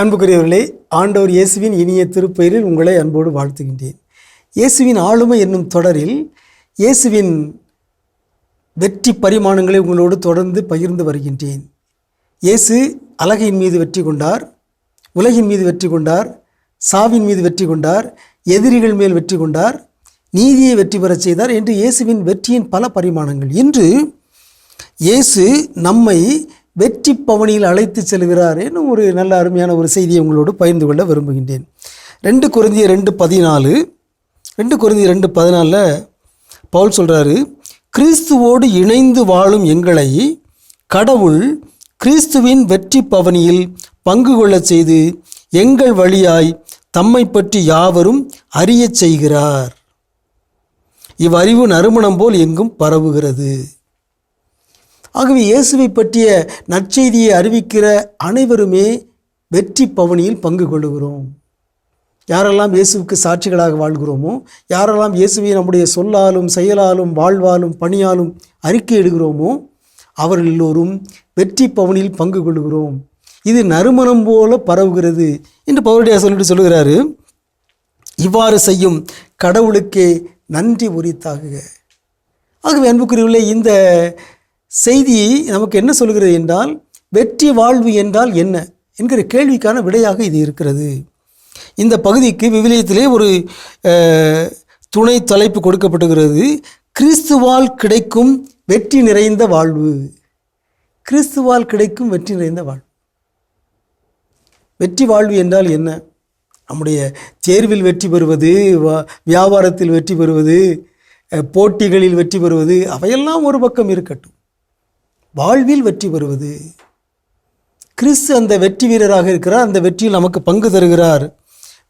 அன்புக்குரியவர்களே ஆண்டவர் இயேசுவின் இனிய திருப்பெயரில் உங்களை அன்போடு வாழ்த்துகின்றேன். இயேசுவின் ஆளுமை என்னும் தொடரில் இயேசுவின் வெற்றி பரிமாணங்களை உங்களோடு தொடர்ந்து பகிர்ந்து வருகின்றேன். இயேசு அழகையின் மீது வெற்றி கொண்டார் உலகின் மீது வெற்றி கொண்டார் சாவின் மீது வெற்றி கொண்டார் எதிரிகள் மேல் வெற்றி கொண்டார் நீதியை வெற்றி பெறச் செய்தார் என்று இயேசுவின் வெற்றியின் பல பரிமாணங்கள். இன்று இயேசு நம்மை வெற்றி பவனியில் அழைத்து செல்கிறார் என்னும் ஒரு நல்ல அருமையான ஒரு செய்தியை உங்களோடு பகிர்ந்து கொள்ள விரும்புகின்றேன். ரெண்டு குறைந்திய ரெண்டு பதினாலு ரெண்டு குறைந்திய ரெண்டு பதினாலில் பவுல் சொல்கிறாரு கிறிஸ்துவோடு இணைந்து வாழும் எங்களை கடவுள் கிறிஸ்துவின் வெற்றி பவனியில் பங்கு கொள்ளச் செய்து எங்கள் வழியாய் தம்மை பற்றி யாவரும் அறியச் செய்கிறார். இவ்வறிவு நறுமணம் போல் எங்கும் பரவுகிறது. ஆகவே இயேசுவை பற்றிய நற்செய்தியை அறிவிக்கிற அனைவருமே வெற்றி பவனியில் பங்கு கொள்ளுகிறோம். யாரெல்லாம் இயேசுவுக்கு சாட்சிகளாக வாழ்கிறோமோ யாரெல்லாம் இயேசுவை நம்முடைய சொல்லாலும் செயலாலும் வாழ்வாலும் பணியாலும் அறிக்கையிடுகிறோமோ அவர்கள் எல்லோரும் வெற்றி பவனில் பங்கு கொள்கிறோம் இது நறுமணம் போல பரவுகிறது என்று பவுருடைய சொல்லிட்டு சொல்லுகிறாரு. இவ்வாறு செய்யும் கடவுளுக்கே நன்றி உரித்தாகுக. ஆகவே அன்புக்குரியவில்லை இந்த செய்தி நமக்கு என்ன சொல்கிறது என்றால் வெற்றி வாழ்வு என்றால் என்ன? என்கிற கேள்விக்கான விடையாக இது இருக்கிறது. இந்த பகுதிக்கு விவிலியத்திலே ஒரு துணை தலைப்பு கொடுக்கப்பட்டுகிறது கிறிஸ்துவால் கிடைக்கும் வெற்றி நிறைந்த வாழ்வு. கிறிஸ்துவால் கிடைக்கும் வெற்றி நிறைந்த வாழ்வு. வெற்றி வாழ்வு என்றால் என்ன? நம்முடைய தேர்வில் வெற்றி பெறுவது வ- வியாபாரத்தில் வெற்றி பெறுவது போட்டிகளில் வெற்றி பெறுவது அவையெல்லாம் ஒரு பக்கம் இருக்கட்டும். வாழ்வில் வெற்றி பெறுவது. கிறிஸ்து அந்த வெற்றி வீரராக இருக்கிறார் அந்த வெற்றியில் நமக்கு பங்கு தருகிறார்.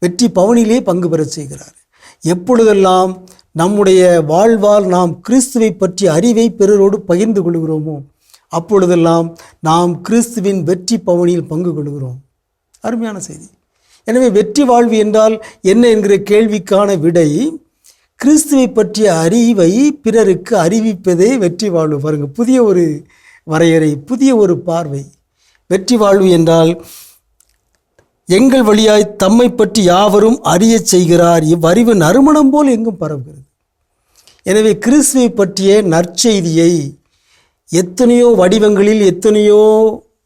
வெற்றி பவனிலே பங்கு பெறச் செய்கிறார். எப்பொழுதெல்லாம் நம்முடைய வாழ்வால் நாம் கிறிஸ்துவை பற்றி அறிவை பிறரோடு பகிர்ந்து கொள்கிறோமோ அப்பொழுதெல்லாம் நாம் கிறிஸ்துவின் வெற்றி பவனியில் பங்கு கொள்கிறோம். அருமையான செய்தி. எனவே வெற்றி வாழ்வு என்றால் என்ன என்கிற கேள்விக்கான விடை கிறிஸ்துவை பற்றிய அறிவை பிறருக்கு அறிவிப்பதே வெற்றி வாழ்வு. பாருங்கள் புதிய ஒரு வரையறை புதிய ஒரு பார்வை. வெற்றி வாழ்வு என்றால் எங்கள் வழியாய் தம்மை பற்றி யாவரும் அறியச் செய்கிறார். இவ்வறிவு நறுமணம் போல் எங்கும் பரவுகிறது. எனவே கிறிஸ்துவை பற்றிய நற்செய்தியை எத்தனையோ வடிவங்களில் எத்தனையோ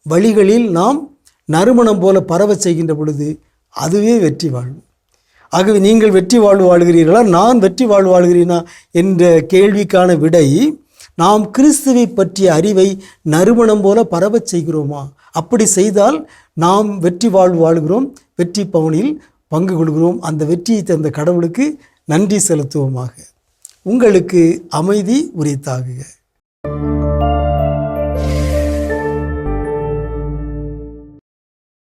வழிகளில் நாம் நறுமணம் போல பரவச் செய்கின்ற பொழுது அதுவே வெற்றி வாழ்வு. ஆகவே நீங்கள் வெற்றி வாழ்வு வாழ்கிறீர்களா? நான் வெற்றி வாழ்வு வாழ்கிறீனா? என்ற கேள்விக்கான விடை நாம் கிறிஸ்துவை பற்றிய அறிவை நறுமணம் போல பரவச் செய்கிறோமா? அப்படி செய்தால் நாம் வெற்றி வாழ்வு வாழ்கிறோம் வெற்றி பவனில் பங்கு கொள்கிறோம். அந்த வெற்றியை தந்த கடவுளுக்கு நன்றி செலுத்துவோமாக. உங்களுக்கு அமைதி உரித்தாகுக.